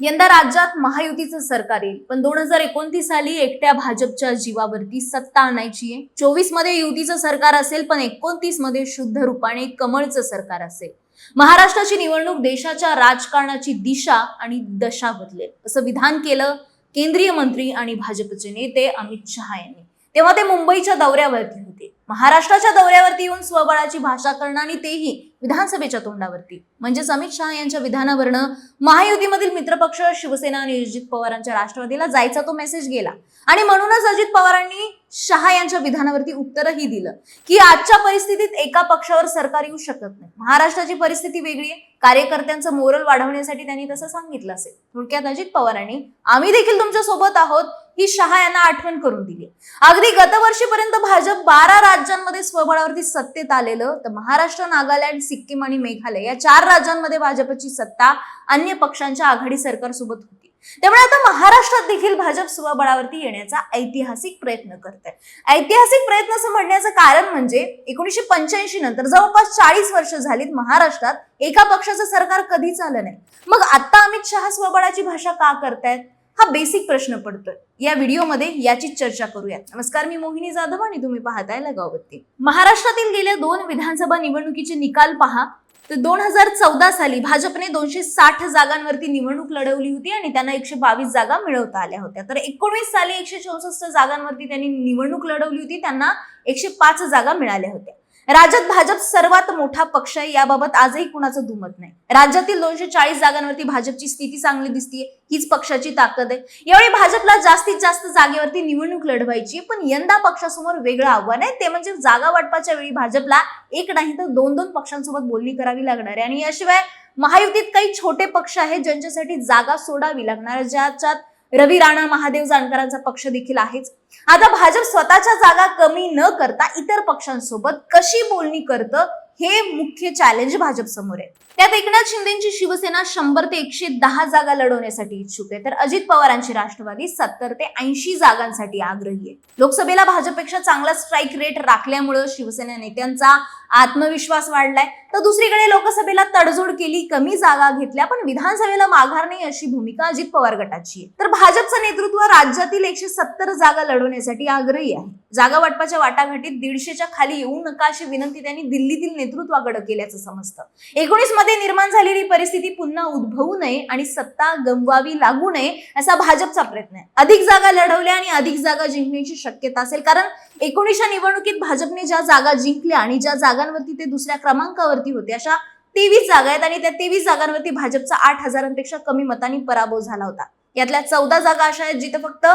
यंदा राज्यात महायुतीचं सरकार येईल. पण दोन हजार एकोणतीस साली एकट्या भाजपच्या जीवावरती सत्ता आणायची आहे. चोवीसमध्ये युतीचं सरकार असेल पण एकोणतीसमध्ये शुद्ध रूपाने कमळचं सरकार असेल. महाराष्ट्राची निवडणूक देशाच्या राजकारणाची दिशा आणि दशा बदलेल. असं विधान केलं केंद्रीय मंत्री आणि भाजपचे नेते अमित शहा यांनी. तेव्हा ते मुंबईच्या दौऱ्यावरती होते. महाराष्ट्राच्या दौऱ्यावरती येऊन स्वबळाची भाषा करणं आणि तेही विधानसभेच्या तोंडावरती. म्हणजेच अमित शहा यांच्या विधानावरनं महायुतीमधील मित्रपक्ष शिवसेना आणि अजित पवारांच्या राष्ट्रवादीला जायचा तो मेसेज गेला. आणि म्हणूनच अजित पवारांनी शहा यांच्या विधानावरती उत्तरही दिलं. की आजच्या परिस्थितीत एका पक्षावर सरकार येऊ शकत नाही. महाराष्ट्राची परिस्थिती वेगळी आहे. कार्यकर्त्यांचं मोरल वाढवण्यासाठी त्यांनी तसं सांगितलं असेल. थोडक्यात अजित पवारांनी आम्ही देखील तुमच्यासोबत आहोत. ही शहा यांना आठवण करून दिली. अगदी गतवर्षीपर्यंत भाजप बारा राज्यांमध्ये स्वबळावरती सत्तेत आलेलं तर महाराष्ट्र नागालँड सिक्कीम आणि मेघालय या चार राज्यांमध्ये भाजपची सत्ता अन्य पक्षांच्या आघाडी सरकारसोबत होती. त्यामुळे आता महाराष्ट्रात देखील भाजप स्वबळावरती येण्याचा ऐतिहासिक प्रयत्न करत आहे ऐतिहासिक प्रयत्न असं म्हणण्याचं कारण म्हणजे एकोणीशे पंच्याऐंशी नंतर जवळपास चाळीस वर्ष झालीत महाराष्ट्रात एका पक्षाचं सरकार कधीच आलं नाही. मग आता अमित शहा स्वबळाची भाषा का करतायत? हा बेसिक प्रश्न पडतोय. या व्हिडिओमध्ये याचीच चर्चा करूयात. नमस्कार मी मोहिनी जाधव आणि तुम्ही पाहताय लगावती महाराष्ट्रातील गेल्या दोन विधानसभा निवडणुकीचे निकाल पहा. तर दोन हजार चौदा साली भाजपने दोनशे साठ जागांवरती निवडणूक लढवली होती आणि त्यांना एकशे बावीस जागा मिळवता आल्या होत्या. तर एकोणीस साली एकशे चौसष्ट जागांवरती त्यांनी निवडणूक लढवली होती. त्यांना एकशे पाच जागा मिळाल्या होत्या. राज्यात भाजप सर्वात मोठा पक्ष आहे याबाबत आजही कुणाचं दुमत नाही. राज्यातील दोनशे चाळीस जागांवरती भाजपची स्थिती चांगली दिसतीये हीच पक्षाची ताकद आहे. यावेळी भाजपला जास्तीत जास्त जागेवरती निवडणूक लढवायची पण यंदा पक्षासमोर वेगळं आव्हान आहे. ते म्हणजे जागा वाटपाच्या वेळी भाजपला एक नाही तर दोन दोन पक्षांसोबत बोलणी करावी लागणार आहे. आणि याशिवाय महायुतीत काही छोटे पक्ष आहेत ज्यांच्यासाठी जागा सोडावी लागणार ज्याच्यात रवी राणा महादेव जानकरांचा पक्ष देखील आहेच. आता भाजप स्वतःच्या जागा कमी न करता इतर पक्षांसोबत कशी बोलणी करतं हे मुख्य चॅलेंज भाजप समोर आहे. त्यात एकनाथ शिंदेची शिवसेना शंभर ते एकशे दहा जागा लढवण्यासाठी इच्छुक आहे. तर अजित पवारांची राष्ट्रवादी सत्तर ते ऐंशी जागांसाठी आग्रही आहे. लोकसभेला भाजपपेक्षा चांगला स्ट्राईक रेट राखल्यामुळं शिवसेना नेत्यांचा आत्मविश्वास वाढलाय. तर दुसरीकडे लोकसभेला तडजोड केली कमी जागा घेतल्या पण विधानसभेला माघार नाही अशी भूमिका अजित पवार गटाची आहे. तर भाजपचं नेतृत्व राज्यातील एकशे सत्तर जागा लढवण्यासाठी आग्रही आहे. जागा वाटपाच्या वाटाघाटीत दीडशेच्या खाली येऊ नका अशी विनंती त्यांनी दिल्लीतील नेतृत्वाकडे केल्याचं समजतं. एकोणीसमध्ये निर्माण झालेली परिस्थिती पुन्हा उद्भवू नये आणि सत्ता गमवावी लागू नये असा भाजपचा प्रयत्न आहे. अधिक जागा लढवल्या आणि अधिक जागा जिंकण्याची शक्यता असेल. कारण एकोणीसच्या निवडणुकीत भाजपने ज्या जागा जिंकल्या आणि ज्या जागांवरती ते दुसऱ्या क्रमांकावरती होते अशा तेवीस जागा आहेत आणि त्या तेवीस जागांवरती भाजपचा आठ हजारांपेक्षा कमी मतांनी पराभव झाला होता. यातल्या चौदा जागा अशा आहेत जिथे फक्त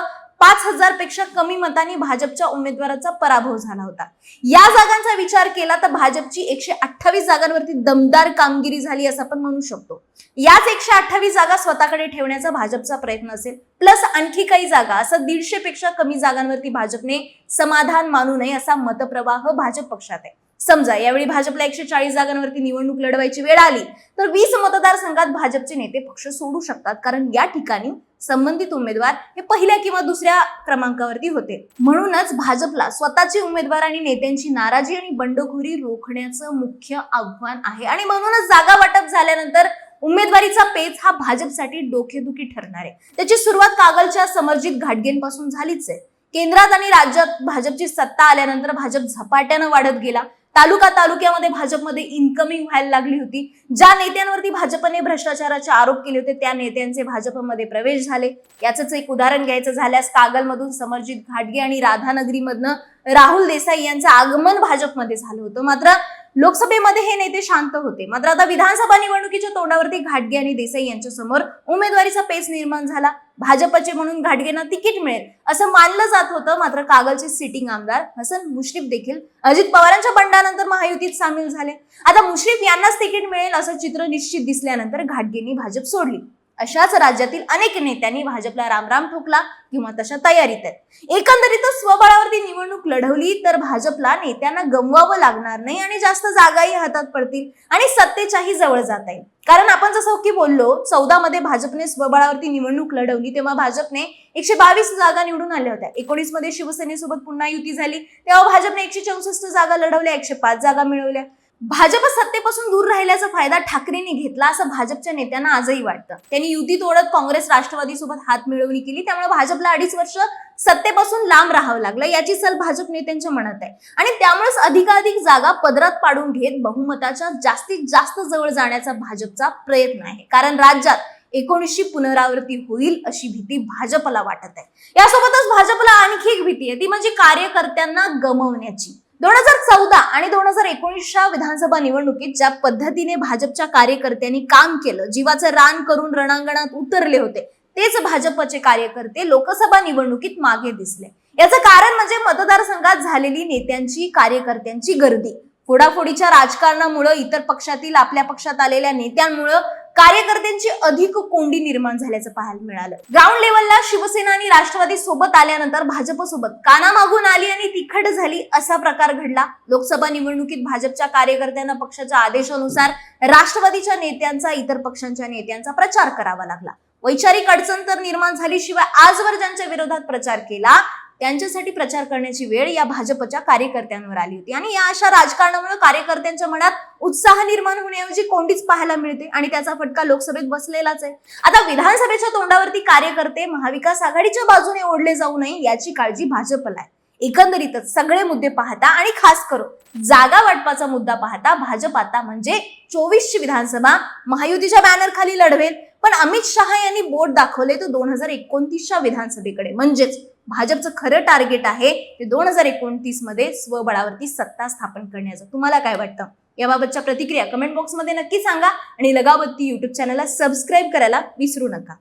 पाच हजारपेक्षा कमी मतांनी भाजपच्या उमेदवाराचा पराभव झाला होता. या जागांचा विचार केला तर भाजपची एकशे अठ्ठावीस जागांवरती दमदार कामगिरी झाली असं आपण म्हणू शकतो. याच एकशे अठ्ठावीस जागा स्वतःकडे ठेवण्याचा भाजपचा प्रयत्न असेल प्लस आणखी काही जागा असं दीडशे पेक्षा कमी जागांवरती भाजपने समाधान मानू नये असा मतप्रवाह भाजप पक्षात आहे. समजा यावेळी भाजपला एकशे चाळीस जागांवरती निवडणूक लढवायची वेळ आली तर वीस मतदारसंघात भाजपचे नेते पक्ष सोडू शकतात कारण या ठिकाणी संबंधित उमेदवार हे पहिल्या किंवा दुसऱ्या क्रमांकावरती होते. म्हणूनच भाजपला स्वतःचे उमेदवार आणि नेत्यांची नाराजी आणि बंडखोरी रोखण्याचं मुख्य आव्हान आहे. आणि म्हणूनच जागा वाटप झाल्यानंतर उमेदवारीचा पेच हा भाजपसाठी डोकेदुखी ठरणार आहे. त्याची सुरुवात कागलच्या समर्जित घाटगेंपासून झालीच आहे. केंद्रात आणि राज्यात भाजपची सत्ता आल्यानंतर भाजप झपाट्यानं वाढत गेला. तालुका तालुक्यामध्ये भाजपमध्ये इन्कमिंग व्हायला लागली होती. ज्या नेत्यांवरती भाजपने भ्रष्टाचाराचे आरोप केले होते त्या नेत्यांचे भाजपमध्ये प्रवेश झाले. याचंच एक उदाहरण घ्यायचं झाल्यास कागलमधून समर्जित घाटगे आणि राधानगरीमधनं राहुल देसाई यांचं आगमन भाजपमध्ये झालं होतं. मात्र लोकसभेमध्ये हे नेते शांत होते. मात्र आता विधानसभा निवडणुकीच्या तोंडावरती घाटगे आणि देसाई यांच्या समोर उमेदवारीचा पेच निर्माण झाला. भाजपचे म्हणून घाटगेंना तिकीट मिळेल असं मानलं जात होतं. मात्र कागलचे सिटिंग आमदार हसन मुश्रीफ देखील अजित पवारांच्या बंडानंतर महायुतीत सामील झाले. आता मुश्रीफ यांनाच तिकीट मिळेल असं चित्र निश्चित दिसल्यानंतर घाटगेंनी भाजप सोडली. अशाच राज्यातील अनेक नेत्यांनी भाजपला रामराम ठोकला किंवा तशा तयारीत आहेत. एकंदरीतच स्वबळावरती निवडणूक लढवली तर भाजपला नेत्यांना गमवावं लागणार नाही आणि जास्त जागाही हातात पडतील आणि सत्तेच्याही जवळ जाता येईल. कारण आपण जसं की बोललो चौदा मध्ये भाजपने स्वबळावरती निवडणूक लढवली तेव्हा भाजपने एकशे बावीस जागा निवडून आल्या होत्या. एकोणीसमध्ये शिवसेनेसोबत पुन्हा युती झाली तेव्हा भाजपने एकशे चौसष्ट जागा लढवल्या एकशे पाच जागा मिळवल्या. भाजप सत्तेपासून दूर राहिल्याचा फायदा ठाकरेंनी घेतला असं भाजपच्या नेत्यांना आजही वाटतं. त्यांनी युती तोडत काँग्रेस राष्ट्रवादी सोबत हात मिळवणी केली त्यामुळे भाजपला अडीच वर्ष सत्तेपासून लांब राहावं लागलं याची सल भाजप नेत्यांच्या मनात आहे. आणि त्यामुळेच अधिकाधिक जागा पदरात पाडून घेत बहुमताच्या जास्तीत जास्त जवळ जाण्याचा भाजपचा प्रयत्न आहे. कारण राज्यात एकोणीसशे पुनरावृत्ती होईल अशी भीती भाजपला वाटत आहे. यासोबतच भाजपला आणखी एक भीती आहे ती म्हणजे कार्यकर्त्यांना गमवण्याची. दोन हजार चौदा आणि दोन हजार एकोणीसच्या विधानसभा निवडणुकीत ज्या पद्धतीने भाजपच्या कार्यकर्त्यांनी काम केलं जीवाचं रान करून रणांगणात उतरले होते तेच भाजपचे कार्यकर्ते लोकसभा निवडणुकीत मागे दिसले. याचं कारण म्हणजे मतदारसंघात झालेली नेत्यांची कार्यकर्त्यांची गर्दी. फोडाफोडीच्या राजकारणामुळं इतर पक्षातील आपल्या पक्षात आलेल्या नेत्यांमुळं कार्यकर्त्यांची अधिक कोंडी निर्माण झाल्याचं पाहायला मिळालं. ग्राउंड लेवलला शिवसेना आणि राष्ट्रवादी सोबत आल्यानंतर भाजप सोबत कानामागून आली आणि तिखट झाली असा प्रकार घडला. लोकसभा निवडणुकीत भाजपच्या कार्यकर्त्यांना पक्षाच्या आदेशानुसार राष्ट्रवादीच्या नेत्यांचा इतर पक्षांच्या नेत्यांचा प्रचार करावा लागला. वैचारिक अडचण तर निर्माण झाली शिवाय आजवर ज्यांच्या विरोधात प्रचार केला त्यांच्यासाठी प्रचार करण्याची वेळ या भाजपच्या कार्यकर्त्यांवर आली होती. आणि या अशा राजकारणामुळे कार्यकर्त्यांच्या मनात उत्साह निर्माण होण्याऐवजी कोंडीच पाहायला मिळते आणि त्याचा फटका लोकसभेत बसलेलाच आहे. आता विधानसभेच्या तोंडावरती कार्यकर्ते महाविकास आघाडीच्या बाजूने ओढले जाऊ नये याची काळजी भाजपला आहे. एकंदरीतच सगळे मुद्दे पाहता आणि खास करून जागा वाटपाचा मुद्दा पाहता भाजप आता म्हणजे चोवीसची विधानसभा महायुतीच्या बॅनर खाली लढवेल. पण अमित शहा यांनी बोट दाखवले तो दोन हजार एकोणतीसच्या विधानसभेकडे. म्हणजेच भाजपचं खरं टार्गेट आहे ते दोन हजार एकोणतीसमध्ये स्वबळावरती सत्ता स्थापन करण्याचं. तुम्हाला काय वाटतं? याबाबतच्या प्रतिक्रिया कमेंट बॉक्समध्ये नक्की सांगा आणि लगावती युट्यूब चॅनलला सबस्क्राईब करायला विसरू नका.